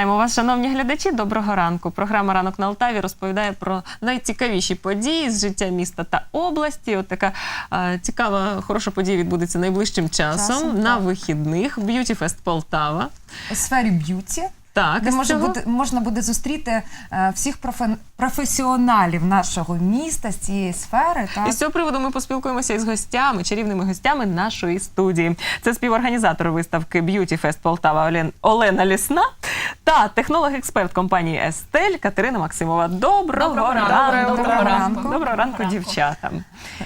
Вітаємо вас, шановні глядачі. Доброго ранку. Програма Ранок на Алтаві розповідає про найцікавіші події з життя міста та області. От така е, цікава, хороша подія відбудеться найближчим часом, Часом, на так. вихідних. Б'юті Фест Полтава. у сфері б'юті, Так, де може бути, можна буде зустріти е, всіх профе- професіоналів нашого міста з цієї сфери. Так? І з цього приводу ми поспілкуємося із гостями, чарівними гостями нашої студії. Це співорганізатор виставки Beauty Fest Полтава Олен- Олена Лісна та технолог-експерт компанії Естель Катерина Максимова. Доброго, Доброго ранку. ранку. Доброго ранку. Доброго ранку, ранку. дівчатам.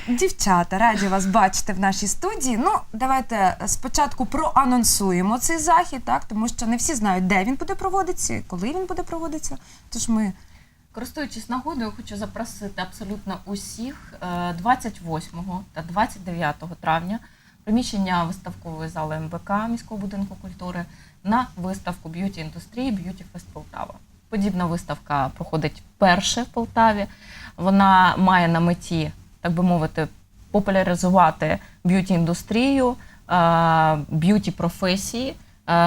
Дівчата, раді вас бачити в нашій студії. Ну, давайте спочатку проанонсуємо цей захід, так, тому що не всі знають, де він буде проводитися, і коли він буде проводитися. Тож ми Користуючись нагодою, хочу запросити абсолютно усіх е, 28 та 29 травня приміщення виставкової зали МБК міського будинку культури на виставку б'юті індустрії Beauty Fest Полтава. Подібна виставка проходить вперше в Полтаві. Вона має на меті, так би мовити, популяризувати б'юті індустрію, б'юті професії.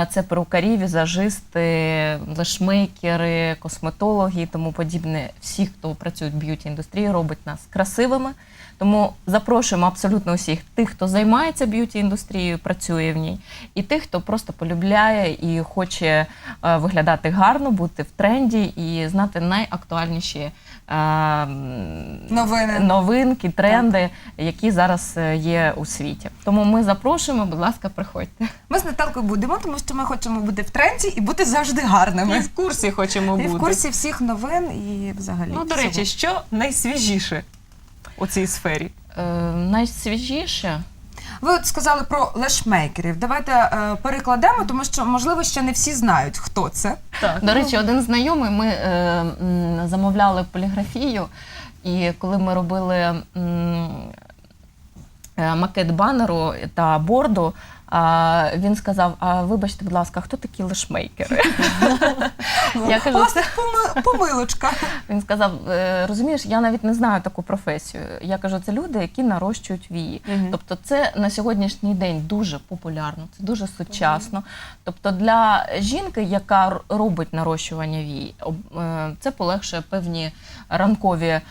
Це перукарі, візажисти, лешмейкери, косметологи і тому подібне. Всі, хто працюють в б'юті індустрії, робить нас красивими. Тому запрошуємо абсолютно усіх тих, хто займається б'юті індустрією, працює в ній, і тих, хто просто полюбляє і хоче е, виглядати гарно, бути в тренді і знати найактуальніші е, Новини. новинки, тренди, які зараз е, є у світі. Тому ми запрошуємо, будь ласка, приходьте. Ми з Наталкою будемо, тому що ми хочемо бути в тренді і бути завжди Ми гарними. в курсі хочемо І бути. в курсі всіх новин і взагалі. Ну, до всього. речі, що найсвіжіше у цій сфері? Е, найсвіжіше. Ви от сказали про лешмейкерів. Давайте е, перекладемо, тому що можливо ще не всі знають, хто це. Так. До речі, один знайомий, ми е, м, замовляли поліграфію, і коли ми робили м, е, макет банеру та борду, а, він сказав: А вибачте, будь ласка, хто такі лешмейкери? Я кажу, поми- помилочка. Він сказав: «Е, розумієш, я навіть не знаю таку професію. Я кажу, це люди, які нарощують вії. Тобто, це на сьогоднішній день дуже популярно, це дуже сучасно. Тобто, для жінки, яка робить нарощування вій, е, це полегшує певні ранкові е,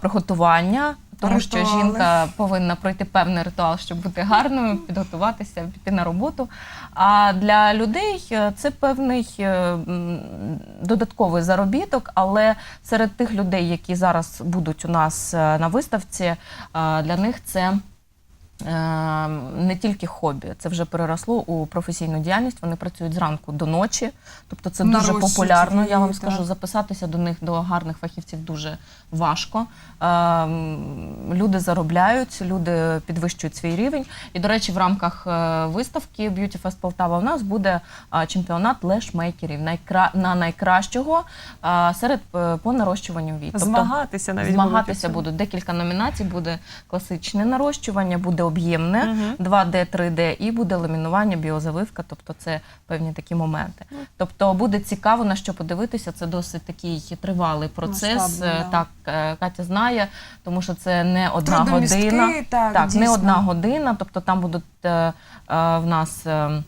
приготування. Тому що Ритуали. жінка повинна пройти певний ритуал, щоб бути гарною, підготуватися, піти на роботу. А для людей е, це певний е, м, додатковий заробіток, але серед тих людей, які зараз будуть у нас е, на виставці, е, для них це. Е, Не тільки хобі, це вже переросло у професійну діяльність. Вони працюють зранку до ночі, тобто це дуже Нарощують популярно. Я вам скажу, записатися до них до гарних фахівців дуже важко. Ем, Люди заробляють, люди підвищують свій рівень. І, до речі, в рамках е, виставки Beauty Fest Полтава у нас буде е, чемпіонат лешмейкерів на найкращого е, серед е, по нарощуванню вій. Тобто Змагатися навіть Змагатися будуть декілька номінацій. Буде класичне нарощування, буде об'ємне Мгм. 2D, 3D і буде ламінування, біозавивка. Тобто це певні такі моменти. Тобто буде цікаво на що подивитися. Це досить такий тривалий процес. Масштабний, Е. Так, е, Катя знає, тому що це не одна година. так, Так, не одна година. Тобто там будуть е, е, в нас. е,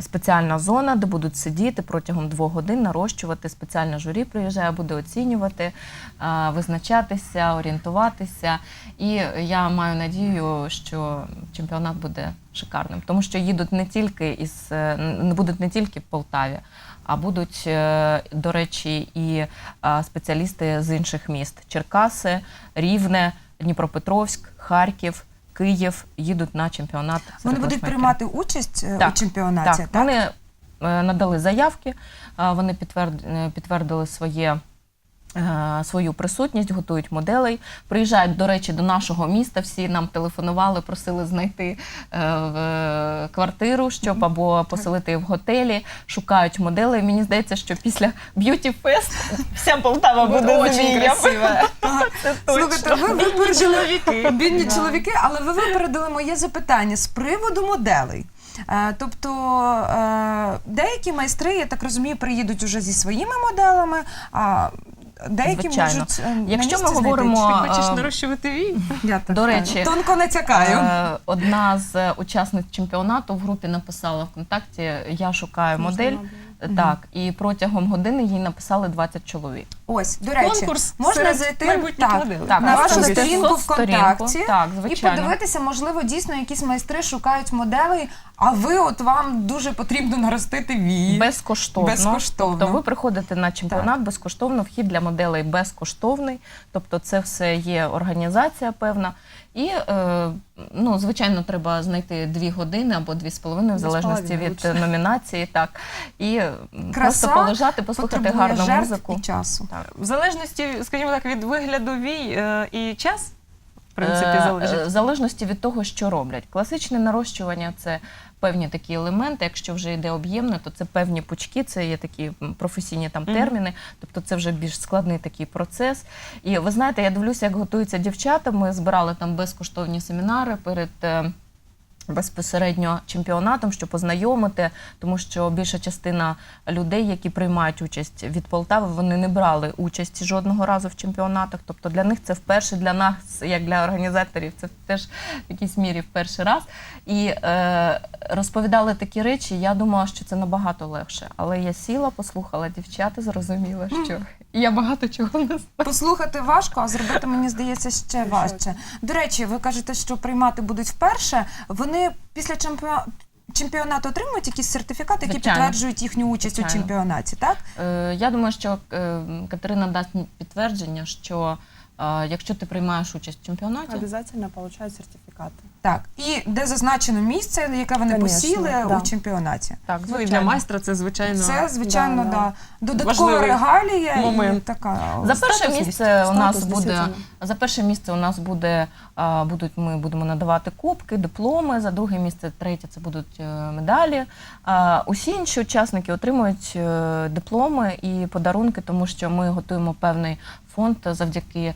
Спеціальна зона, де будуть сидіти протягом двох годин, нарощувати. Спеціальне журі приїжджає, буде оцінювати, е, визначатися, орієнтуватися. І я маю надію, що чемпіонат буде шикарним, тому що їдуть не тільки із не будуть не тільки в Полтаві, а будуть, е, до речі, і е, спеціалісти з інших міст: Черкаси, Рівне, Дніпропетровськ, Харків. Київ їдуть на чемпіонат. Вони будуть приймати участь так, у чемпіонаті. Так, вони е, надали заявки, е, вони е, підтвердили своє. Е, Свою присутність, готують моделей. Приїжджають, до речі, до нашого міста. Всі нам телефонували, просили знайти е, е, квартиру, щоб або поселити в готелі. Шукають моделей. Мені здається, що після Beauty Fest вся Полтава буде віям. Це Слухайте, ви випередили бідні чоловіки, але ви випередили моє запитання з приводу моделей. Тобто деякі майстри, я так розумію, приїдуть уже зі своїми моделами, а деякі Звичайно. можуть е, на Якщо місці ми знайти. говоримо, Ти хочеш нарощувати вій? Я так До речі, тонко натякаю. Е, Одна з учасниць чемпіонату в групі написала ВКонтакті: Я шукаю модель. Так, і протягом години їй написали 20 чоловік. Ось, до речі, Конкурс можна серед зайти майбутніх так, моделей. Так, на вашу зайти сторінку в соцсторінку, ВКонтакті так, і звичайно. подивитися, можливо, дійсно якісь майстри шукають моделей, а ви от вам дуже потрібно наростити вії. Безкоштовно. Безкоштовно. Тобто ви приходите на чемпіонат безкоштовно, вхід для моделей безкоштовний. Тобто це все є організація певна. І, е, ну, звичайно, треба знайти дві години або дві з половиною, в залежності від лучше. номінації. Так. І Краса просто полежати, послухати гарну жертв музику. і часу. Так. В залежності, скажімо так, від вигляду вій е, і час, в принципі, Е, залежить. е, В залежності від того, що роблять. Класичне нарощування це певні такі елементи. Якщо вже йде об'ємне, то це певні пучки, це є такі професійні там терміни. Тобто це вже більш складний такий процес. І ви знаєте, я дивлюся, як готуються дівчата. Ми збирали там безкоштовні семінари перед. Безпосередньо чемпіонатом, щоб познайомити, тому що більша частина людей, які приймають участь від Полтави, вони не брали участі жодного разу в чемпіонатах. Тобто для них це вперше, для нас, як для організаторів, це теж в якійсь мірі в перший раз. І е, розповідали такі речі. Я думала, що це набагато легше. Але я сіла, послухала дівчат і зрозуміла, що я багато чого не знаю. Послухати важко, а зробити, мені здається, ще важче. До речі, ви кажете, що приймати будуть вперше. Вони після чемпіонату чемпіонату отримують якісь сертифікати, які Звичайно. підтверджують їхню участь у чемпіонаті, так? Е, Я думаю, що е, Катерина дасть підтвердження, що е, якщо ти приймаєш участь в чемпіонаті, Обязательно получают сертификаты. Так. І де зазначено місце, яке вони Конечно, посіли да. у чемпіонаті. так, Ну, і для майстра це, звичайно, Це, звичайно, Да, да, да. додаткова Важливий регалія момент. і така. За перше місце у нас Статус, буде за перше місце у нас буде будуть ми будемо надавати кубки, дипломи. За друге місце, третє це будуть е, медалі. Усі інші учасники отримують е, дипломи і подарунки, тому що ми готуємо певний фонд завдяки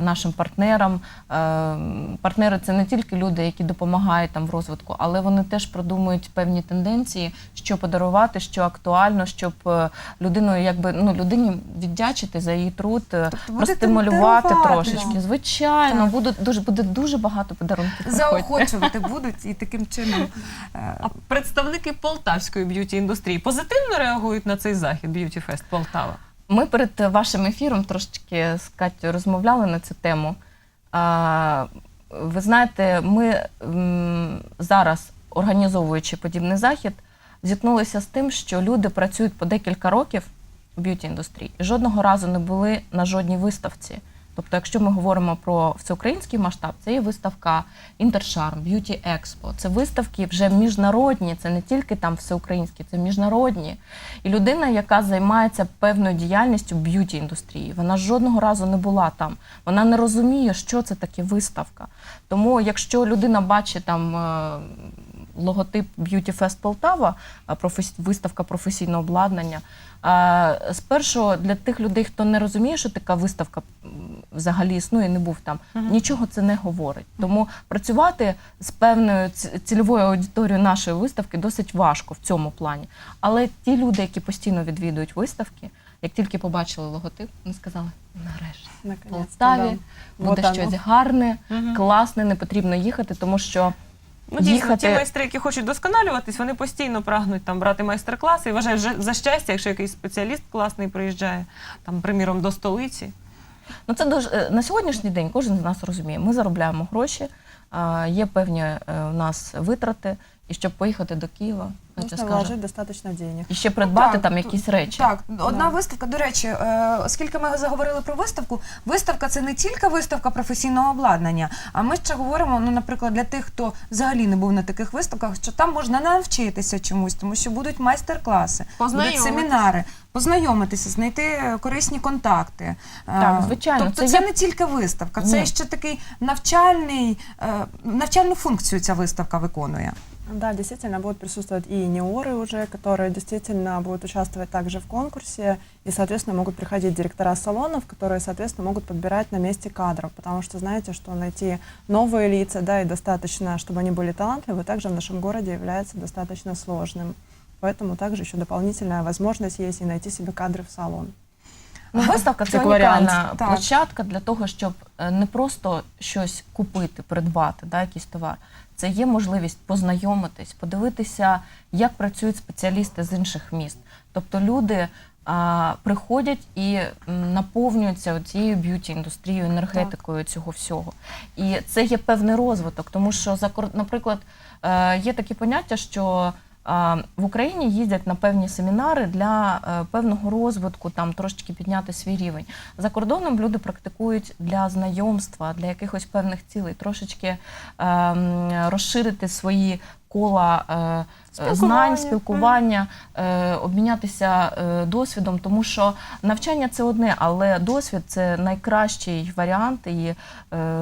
нашим партнерам. Е, партнери це не тільки люди, які допомагають там в розвитку, але вони теж продумують певні тенденції, що подарувати, що актуально, щоб е, людиною, якби ну людині віддячити за її труд, е, Тобто простимулювати трошечки. да. Звичайно, буде дуже буде дуже багато подарунків. Заохочувати будуть і таким чином. е, А представники полтавської б'юті індустрії позитивно реагують на цей захід Beauty Fest Полтава. Ми перед вашим ефіром трошечки з Катю розмовляли на цю тему. Ви знаєте, ми зараз, організовуючи подібний захід, зіткнулися з тим, що люди працюють по декілька років в б'юті індустрії і жодного разу не були на жодній виставці. Тобто, якщо ми говоримо про всеукраїнський масштаб, це є виставка Інтершарм, Б'юті Експо. Це виставки вже міжнародні, це не тільки там всеукраїнські, це міжнародні. І людина, яка займається певною діяльністю б'юті індустрії, вона жодного разу не була там. Вона не розуміє, що це таке виставка. Тому, якщо людина бачить там. е, Логотип Beauty Fest Полтава, професі- виставка професійного обладнання. А, Спершу для тих людей, хто не розуміє, що така виставка взагалі існує, не був там, нічого це не говорить. Тому працювати з певною цільовою аудиторією нашої виставки досить важко в цьому плані. Але ті люди, які постійно відвідують виставки, як тільки побачили логотип, вони сказали: нарешті. В Полтаві да. буде Вот щось гарне, Мгм. класне, не потрібно їхати, тому що Ну, дійсно, їхати. ті майстри, які хочуть досконалюватись, вони постійно прагнуть там брати майстер-класи і вважають за щастя, якщо якийсь спеціаліст класний приїжджає, там, приміром, до столиці. Ну це дуже е, на сьогоднішній день кожен з нас розуміє. Ми заробляємо гроші, є певні е, у нас витрати, і щоб поїхати до Києва, Нужно скаже, вложить достаточно денег. і ще придбати так, там то- якісь речі. Так, одна Да. виставка. До речі, е, оскільки ми заговорили про виставку, виставка це не тільки виставка професійного обладнання. А ми ще говоримо, ну, наприклад, для тих, хто взагалі не був на таких виставках, що там можна навчитися чомусь, тому що будуть майстер-класи, будуть семінари, познайомитися, знайти е, корисні контакти. Е, Так, звичайно, Тобто це це, є- не тільки виставка, Ні. це ще такий навчальний, е, навчальну функцію ця виставка виконує. Да, действительно, будут присутствовать и юниоры уже, которые действительно будут участвовать также в конкурсе, и, соответственно, могут приходить директора салонов, которые, соответственно, могут подбирать на месте кадров, потому что знаете, что найти новые лица, да, и достаточно, чтобы они были талантливы, также в нашем городе является достаточно сложным. Поэтому также еще дополнительная возможность есть и найти себе кадры в салон. Ну, виставка це Як варіант. унікальна Так. площадка для того, щоб е, не просто щось купити, придбати, да, якийсь товар. це є можливість познайомитись, подивитися, як працюють спеціалісти з інших міст. Тобто люди а, приходять і наповнюються цією б'юті індустрією, енергетикою цього всього. І це є певний розвиток, тому що наприклад, е, є такі поняття, що в Україні їздять на певні семінари для е, певного розвитку, там трошечки підняти свій рівень. За кордоном люди практикують для знайомства, для якихось певних цілей, трошечки ем, розширити свої кола е, Спілкування. знань, спілкування, е, обмінятися е, досвідом, тому що навчання це одне, але досвід це найкращий варіант і е,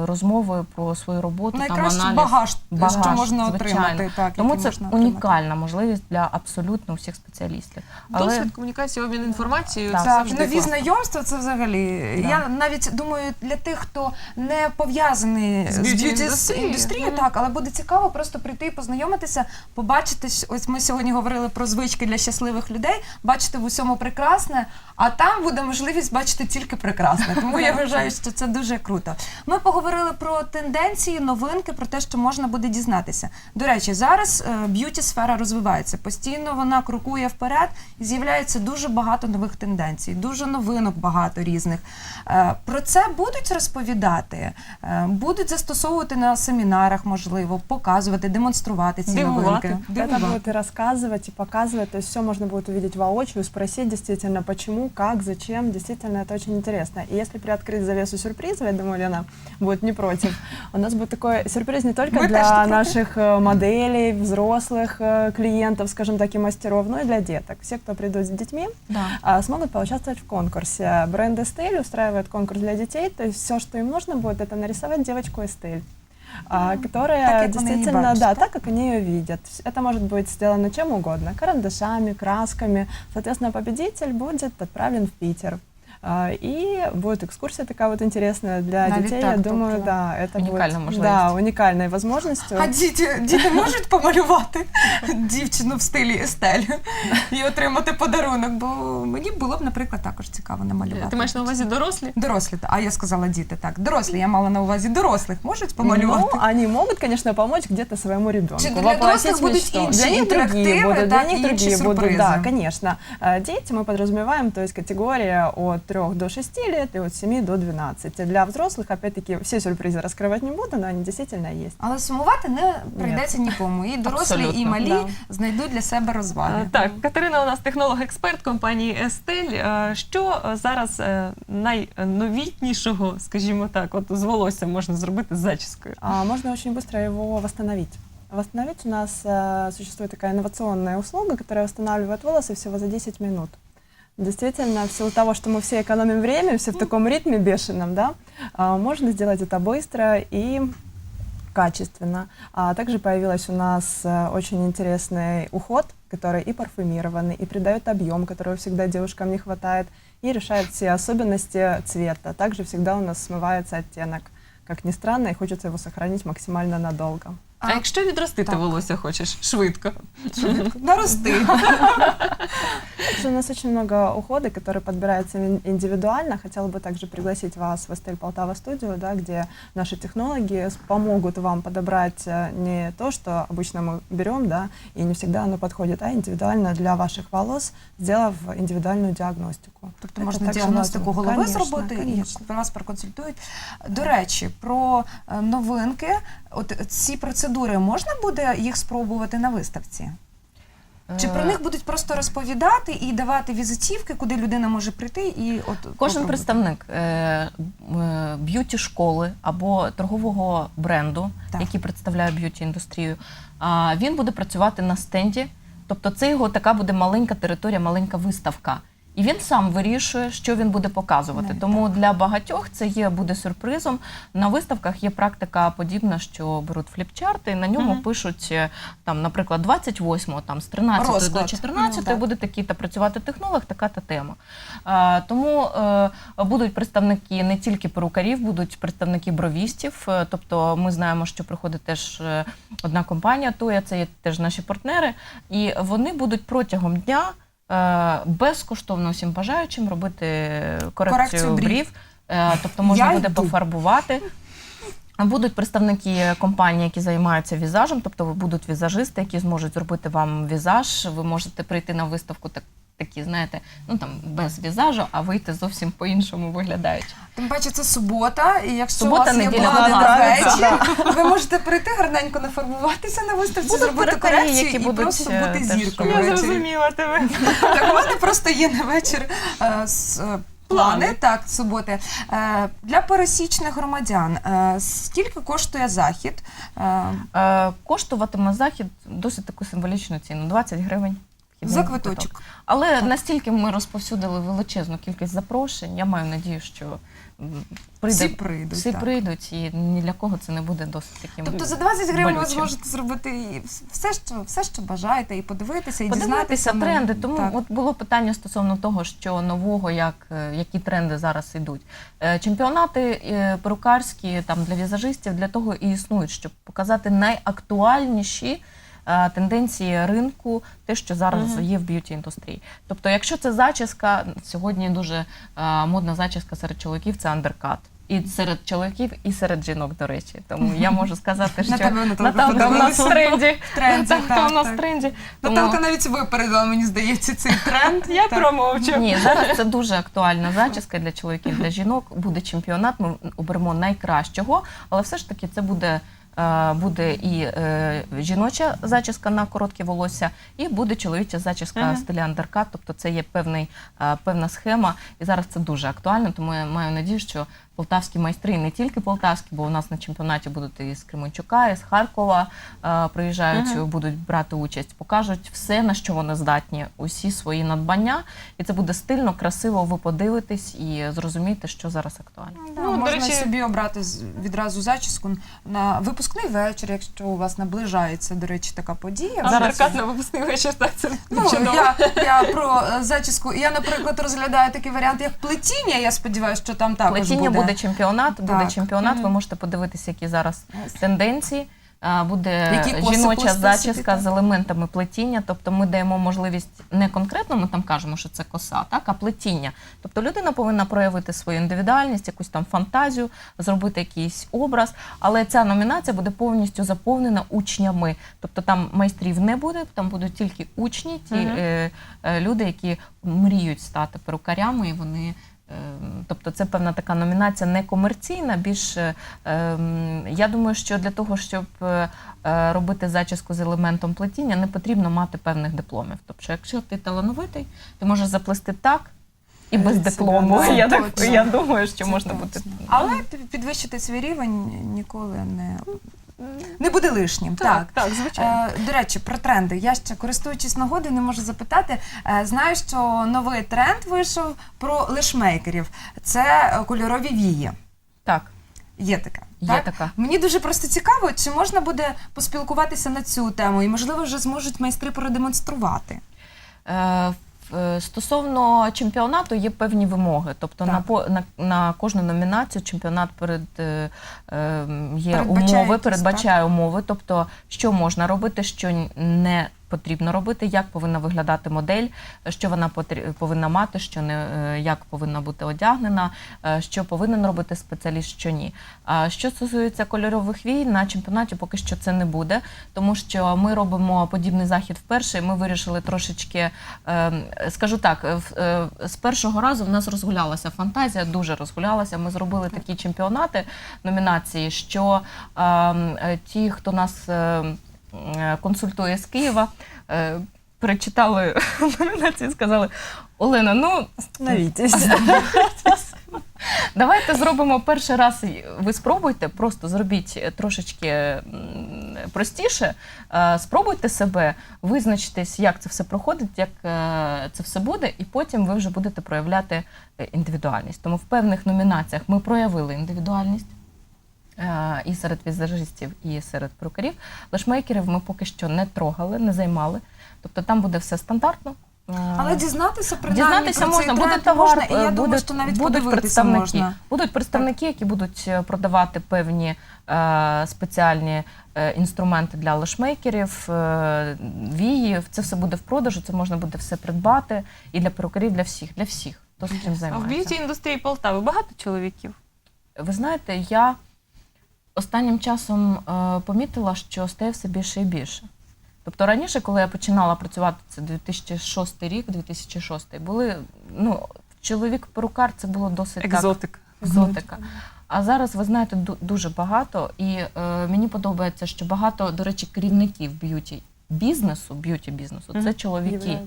розмови про свою роботу. Найкращий там, аналіз. багаж, Багаж, що можна звичайно. отримати. Так, Тому це можна отримати. унікальна можливість для абсолютно всіх спеціалістів. Але Досвід, комунікація, обмін інформацією Так. це завжди нові класно. знайомства це взагалі. Да. Я навіть думаю, для тих, хто не пов'язаний З з б'юті індустрією, так, але буде цікаво просто прийти і познайомитися, побачити. Ось ми сьогодні говорили про звички для щасливих людей, бачити в усьому прекрасне, а там буде можливість бачити тільки прекрасне. Тому я вважаю, що це дуже круто. Ми поговорили про тенденції, новинки, про те, що можна буде дізнатися. До речі, зараз е, б'юті сфера розвивається. Постійно вона крокує вперед і з'являється дуже багато нових тенденцій, дуже новинок багато різних. Е, Про це будуть розповідати, е, будуть застосовувати на семінарах, можливо, показувати, демонструвати ці Дивувати. новинки. Дивувати. Будет и рассказывать, и показывать, то есть все можно будет увидеть воочию, спросить действительно, почему, как, зачем, действительно это очень интересно. И если приоткрыть завесу сюрприза, я думаю, Лена будет не против, у нас будет такой сюрприз не только Мы для наших э, моделей, взрослых э, клиентов, скажем так, и мастеров, но и для деток. Все, кто придут с детьми, да. а, смогут поучаствовать в конкурсе. Бренд Эстель устраивает конкурс для детей, то есть все, что им нужно будет, это нарисовать девочку Эстель. а, которая Так, как они её действительно, бачат, да, да? так, как они ее видят. Это может быть сделано чем угодно, карандашами, красками. Соответственно, победитель будет отправлен в Питер. А, И будет экскурсия такая вот интересная для Навіть детей. так, Я думаю, тобто да, это Унікальна будет можливість. да, уникальной возможностью. А діти, діти можуть помалювати дівчину в стилі Естель і отримати подарунок, бо мені було б, наприклад, також цікаво намалювати. Ти маєш на увазі дорослі? Дорослі, а я сказала діти, так. Дорослі, я мала на увазі дорослих, можуть помалювати. Ну, они могут, конечно, помочь где-то своему ребенку. Чи для воплотить взрослых будут мечту. інші Для них другие интерактивы, будут, да, для них и інші другие будут, сюрпризы. да, конечно. Э, Дети мы подразумеваем, то есть категория от 3 до 6 лет и от 7 до 12. Для взрослых, опять-таки, все сюрпризы раскрывать не буду, но они действительно есть. Але сумувати не прийдеться нікому. І дорослі, і Абсолютно, малі да. знайдуть для себе розваги. Е, Так, Катерина у нас технолог-експерт компанії Естель. Е, Що е, зараз е, найновітнішого, скажімо так, от з волоссям можна зробити з зачіскою? А можно очень быстро его восстановить. Восстановить у нас э, существует такая инновационная услуга, которая восстанавливает волосы всего за 10 минут. Действительно, в силу того, что мы все экономим время, все в таком ритме бешеном, да, а, можно сделать это быстро и качественно. А также появилась у нас э, очень интересный уход, который и парфюмированный, и придает объем, которого всегда девушкам не хватает, и решает все особенности цвета. Также всегда у нас смывается оттенок. Как ни странно, и хочется его сохранить максимально надолго. А, якщо відростити так. волосся хочеш швидко? Нарости. Также у нас очень много ухода, который подбирается ин- индивидуально. Хотела бы также пригласить вас в Эстель Полтава студию, да, где наши технологи с- помогут вам подобрать э, не то, что обычно мы берем, да, и не всегда оно подходит, а индивидуально для ваших волос, сделав индивидуальную диагностику. Тобто Это можна также діагностику важно. голови Конечно, зробити конечно. і вас проконсультують. До речі, про е, новинки. От ці процедури можна буде їх спробувати на виставці? Чи про Е, них будуть просто розповідати і давати візитівки, куди людина може прийти і от Кожен попробувати? представник е, е, б'юті школи або торгового бренду, Так. який представляє б'юті індустрію, а, він буде працювати на стенді. Тобто це його така буде маленька територія, маленька виставка. І він сам вирішує, що він буде показувати. Навіть Тому для багатьох це є буде сюрпризом. На виставках є практика подібна, що беруть фліпчарти, і на ньому Мгм. пишуть е, там, наприклад, 28-го, там з 13 Розклад. до 14 Ну, буде такий-то працювати технолог, така та тема. Е, Тому е, будуть представники не тільки перукарів, будуть представники бровістів. Е, Тобто ми знаємо, що приходить теж одна компанія, Тоя, це є теж наші партнери, і вони будуть протягом дня безкоштовно всім бажаючим робити корекцію, Корекцію брів. брів. Е, Тобто можна Я буде йду. пофарбувати. Будуть представники компанії, які займаються візажем, тобто будуть візажисти, які зможуть зробити вам візаж. Ви можете прийти на виставку так. Такі, знаєте, ну там без візажу, а вийти зовсім по-іншому виглядаючи. Тим паче це субота, і якщо Субота, у вас є неділя, плани на вечір, ви можете прийти гарненько нафарбуватися на виставці, Будуть зробити перукарі, корекцію які і будуть, просто е, бути теж зіркою Я ввечері. зрозуміла тебе. Так, у мене просто є на вечір е, с- е, плани, Плани. так, суботи. Е, Для пересічних громадян е, скільки коштує захід? Е, Е, коштуватиме захід досить таку символічну ціну 20 гривень. За квиточок. Але настільки ми розповсюдили величезну кількість запрошень, я маю надію, що прийде, Всі прийдуть, всі так. прийдуть, і ні для кого це не буде досить таким. Тобто за 20 гривень ви зможете зробити все, що, все, що бажаєте, і подивитися, і Подивитися дізнатися. тренди. Тому так. от було питання стосовно того, що нового, як е, які тренди зараз йдуть. Е, Чемпіонати е, перукарські там для візажистів для того і існують, щоб показати найактуальніші. Е, Тенденції ринку, те, що зараз Мгм. є в б'юті індустрії. Тобто, якщо це зачіска, сьогодні дуже е, модна зачіска серед чоловіків це андеркат. І серед чоловіків, і серед жінок, до речі. Тому я можу сказати, що Наталка в нас в тренді. Наталка в нас в тренді. Наталка навіть випередила, мені здається, цей тренд. Я промовчу. Ні, зараз це дуже актуальна зачіска для чоловіків, для жінок. Буде чемпіонат. Ми оберемо найкращого, але все ж таки це буде. Е, Буде і е, жіноча зачіска на короткі волосся, і буде чоловіча зачіска Ага. в стилі андеркат. Тобто це є певний, е, певна схема, і зараз це дуже актуально. Тому я маю надію, що полтавські майстри, і не тільки полтавські, бо у нас на чемпіонаті будуть і з Кременчука, і з Харкова е, приїжджають, Ага. будуть брати участь, покажуть все, на що вони здатні, усі свої надбання, і це буде стильно, красиво. Ви подивитесь і зрозумієте, що зараз актуально. Ну, до можна речі- собі обрати відразу зачіску на випускний вечір, якщо у вас наближається, до речі, така подія. Зараз Зараз- на випускний вечір, так це Ну, чудово. я, я про зачіску. Я, наприклад, розглядаю такий варіант, як плетіння. Я сподіваюся, що там також Плетіння буде. буде чемпіонат, буде Так. чемпіонат. Ви можете подивитися, які зараз тенденції. А, Буде Які коси жіноча зачіска так? з елементами плетіння. Тобто ми даємо можливість не конкретно, ми там кажемо, що це коса, так, а плетіння. Тобто людина повинна проявити свою індивідуальність, якусь там фантазію, зробити якийсь образ. Але ця номінація буде повністю заповнена учнями. Тобто там майстрів не буде, там будуть тільки учні, ті Мгм. е, е, люди, які мріють стати перукарями, і вони. Ем, Тобто це певна така номінація не комерційна. Більш ем, я думаю, що для того, щоб е, робити зачіску з елементом плетіння, не потрібно мати певних дипломів. Тобто, якщо ти талановитий, ти можеш заплести так і без диплому. да, Я, так, я думаю, що Це можна точно. бути. Але підвищити свій рівень ніколи не, не буде лишнім. Так, так, звичайно. Е, До речі, про тренди. Я ще користуючись нагодою, не можу запитати. Е, Знаю, що новий тренд вийшов про лишмейкерів. Це е, кольорові вії. Так, Є таке. є так? така. Мені дуже просто цікаво, чи можна буде поспілкуватися на цю тему, і можливо вже зможуть майстри продемонструвати. Е, Стосовно чемпіонату є певні вимоги. Тобто на, по, на, на кожну номінацію чемпіонат перед, е, е, є Передбачає умови, якісь, передбачає умови, тобто що можна робити, що не потрібно робити, як повинна виглядати модель, що вона повинна мати, що не е, як повинна бути одягнена, е, що повинен робити спеціаліст, що ні. А що стосується кольорових вій, на чемпіонаті поки що це не буде, тому що ми робимо подібний захід вперше. і Ми вирішили трошечки, е, скажу так, е, з першого разу в нас розгулялася фантазія, дуже розгулялася. Ми зробили такі чемпіонати номінації, що е, е, ті, хто нас е, е, консультує з Києва, е, перечитали номінації і сказали: Олена, ну. Давайте зробимо перший раз. Ви спробуйте, просто зробіть трошечки простіше. Е, Спробуйте себе, визначтесь, як це все проходить, як е, це все буде, і потім ви вже будете проявляти е, індивідуальність. Тому в певних номінаціях ми проявили індивідуальність. І серед візажистів, і серед перукарів. Лешмейкерів ми поки що не трогали, не займали. Тобто там буде все стандартно. Е, Але дізнатися принаймні Дізнатися про можна, цей буде товар, можна, і я е, думаю, будуть- що навіть будуть представники. можна. Будуть представники, які будуть е, продавати певні е, спеціальні е, інструменти для лешмейкерів, е, вії. Це все буде в продажу, це можна буде все придбати і для перукарів, для всіх, для всіх, хто з цим А в б'юті індустрії Полтави багато чоловіків. Ви знаєте, я останнім часом е, помітила, що стає все більше і більше. Тобто раніше, коли я починала працювати, це 2006 рік, 2006, були ну чоловік-перукар, це було досить так, екзотика. А зараз ви знаєте дуже багато, і е, мені подобається, що багато, до речі, керівників б'юті бізнесу, б'юті бізнесу, це чоловіки.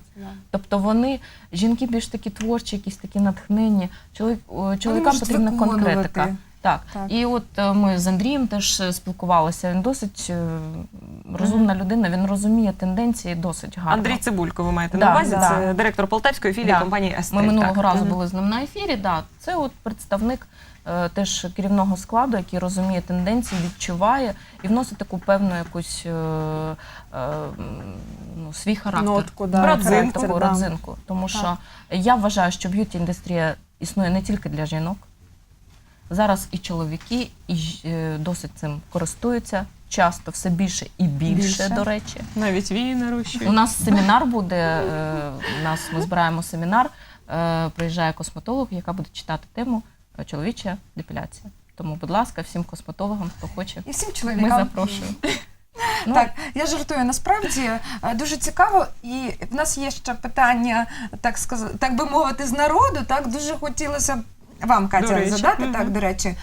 Тобто вони жінки більш такі творчі, якісь такі натхненні. Чоловік чоловікам потрібна конкретика. Так. Так. і от е, ми з Андрієм теж е, спілкувалися. Він досить е, розумна людина. Він розуміє тенденції досить гарно. Андрій Цибулько, ви маєте Да, на увазі. да. Це директор полтавської філії Да. компанії Естель. Ми минулого так. разу були з ним на ефірі. Да, це от представник е, теж керівного складу, який розуміє тенденції, відчуває і вносить таку певну якусь е, е, ну, свій характер. Нотку, да, Родзинку, характер, таку да. родзинку. Тому що я вважаю, що б'юті індустрія існує не тільки для жінок. Зараз і чоловіки і е, досить цим користуються. Часто все більше і більше, Більше. до речі. Навіть вії У нас семінар буде. е, У нас ми збираємо семінар. е, Приїжджає косметолог, яка буде читати тему чоловіча депіляція. Тому, будь ласка, всім косметологам, хто хоче, І всім ми чоловікам. запрошуємо. Ну, Так, я жартую. Насправді дуже цікаво, і в нас є ще питання, так сказати, так би мовити, з народу. Так дуже хотілося б вам, Катя, речі. задати Мгм. так, до речі.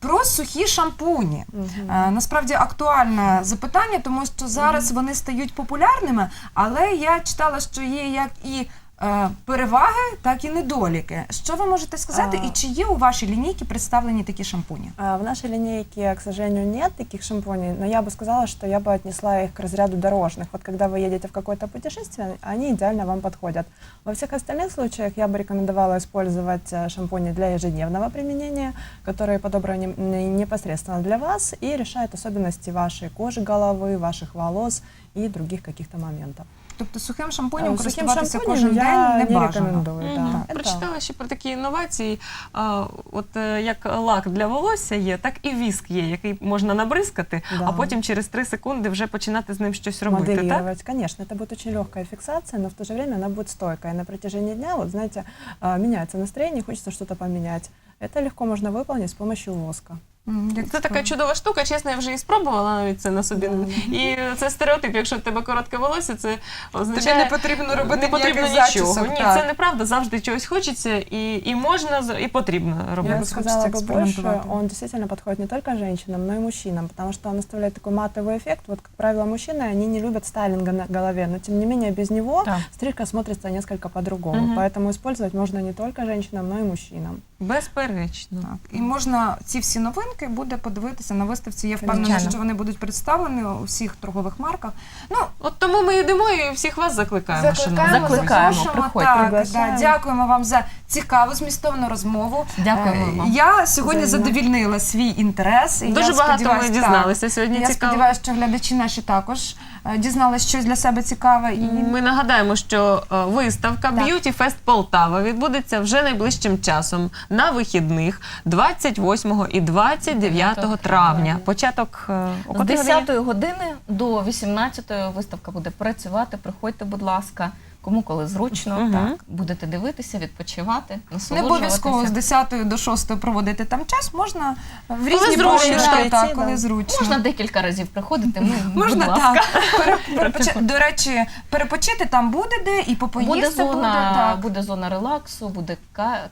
Про сухі шампуні. Е, Насправді актуальне запитання, тому що зараз вони стають популярними, але я читала, що є як і е, переваги, так і недоліки. Що ви можете сказати, А. і чи є у вашій лінійці представлені такі шампуні? А, В нашей линейке, к сожалению, нет таких шампуней, но я бы сказала, что я бы отнесла их к разряду дорожных. Вот когда вы едете в какое-то путешествие, они идеально вам подходят. Во всех остальных случаях я бы рекомендовала использовать э, шампуни для ежедневного применения, которые подобраны не- непосредственно для вас и решают особенности вашей кожи, головы, ваших волос и других каких-то моментов. Тобто сухим шампунем Э, користуватися шампунем кожен я день не не бажано. рекомендую. Мгм. Да. Это- Прочитала ще про такі інновації. А, От е, як лак для волосся є, так і віск є, який можна набризкати, Да. а потім через 3 секунди вже починати з ним щось робити. Так? моделировать. Конечно, это будет очень легкая фиксация, но в то же время она будет стойкая. На протяжении дня, вот знаете, а, меняется настроение, хочется что-то поменять. Это легко можно выполнить с помощью воска. М, як Це така цікаво. чудова штука, чесно, я вже і спробувала навіть це на собі. Да. І це стереотип, якщо в тебе коротке волосся, це Тобі означає. не потрібно робити не потрібно ніяких нічого. зачісок, Ні, так. це неправда. Завжди чогось хочеться, і, і можна з- і потрібно Я робити. бы Раз сказала хочется бы больше, экспериментовать. он действительно подходит не только женщинам, но и мужчинам, потому что он оставляет такой матовый эффект. Вот, как правило, мужчины, они не любят стайлинга на голове, но тем не менее без него Так. стрижка смотрится несколько по-другому. Мгм. Поэтому использовать можно не только женщинам, но и мужчинам. Безперечно. Так. І можна ці всі новинки буде подивитися на виставці. Я впевнена, Звичайно. що вони будуть представлені у всіх торгових марках. Ну, От тому ми йдемо і всіх вас закликаємо. закликаємо. Закликаємо, запрошуємо. приходьте. Так, Приглашаємо. дякуємо вам за цікаву змістовну розмову. Дякуємо Е, вам. Я сьогодні Взаємно. задовільнила свій інтерес. І Дуже багато ми сподіваюсь, дізналися сьогодні. Я Цікаво. сподіваюся, що глядачі наші також е, дізналися щось для себе цікаве. І Ми нагадаємо, що е, виставка Так. Beauty Fest Полтава відбудеться вже найближчим часом на вихідних 28 і 29 травня. Початок е, о З котрій годині? 10 години до 18 виставка буде працювати. Приходьте, будь ласка, кому коли зручно. Мгм. Так, будете дивитися, відпочивати, не обов'язково з 10 до 6 проводити там час. Можна в різні зручно, проміжки, так. так, коли зручно. Можна декілька разів приходити. Ми, Можна будь ласка. так. Пере- перепочи- До речі, перепочити там буде де, і попоїсти Буде буде, так. буде зона релаксу, буде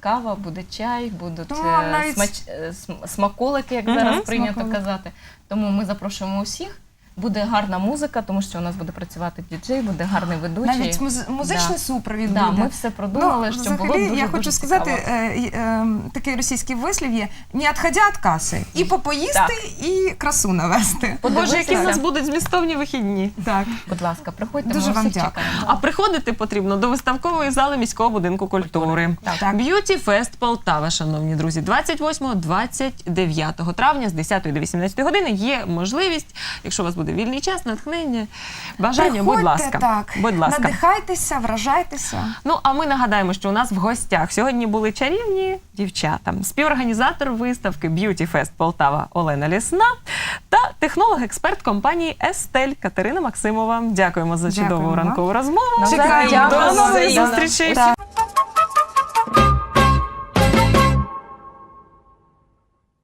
кава, буде чай, будуть Тому е, навіть- смач, е, смаколики, як Мгм. зараз прийнято Смаколики. казати. Тому ми запрошуємо усіх. Буде гарна музика, тому що у нас буде працювати діджей, буде гарний ведучий. Навіть муз- музичний Да. супровід да, буде. ми все продумали, щоб взагалі, було дуже, я хочу дуже сказати, цікаво. е, е, е, такий російський вислів є не відходя від каси. І попоїсти, Так. і красу навести. Боже, які в нас Подивитися. будуть змістовні вихідні. Так. Будь ласка, приходьте, Дуже ми вам всіх дякую. чекаємо. А приходити потрібно до виставкової зали міського будинку культури. Так. Так. Beauty Fest Полтава, шановні друзі, 28-29 травня з 10 до 18 години є можливість, якщо у вас буде вільний час, натхнення, бажання, Приходьте, будь ласка. так. Будь ласка. Надихайтеся, вражайтеся. Ну а ми нагадаємо, що у нас в гостях сьогодні були чарівні дівчата, співорганізатор виставки Beauty Fest Полтава Олена Лісна та технолог-експерт компанії Естель Катерина Максимова. Дякуємо за чудову Дякуємо. ранкову розмову. Чекаємо. До нових зустрічей.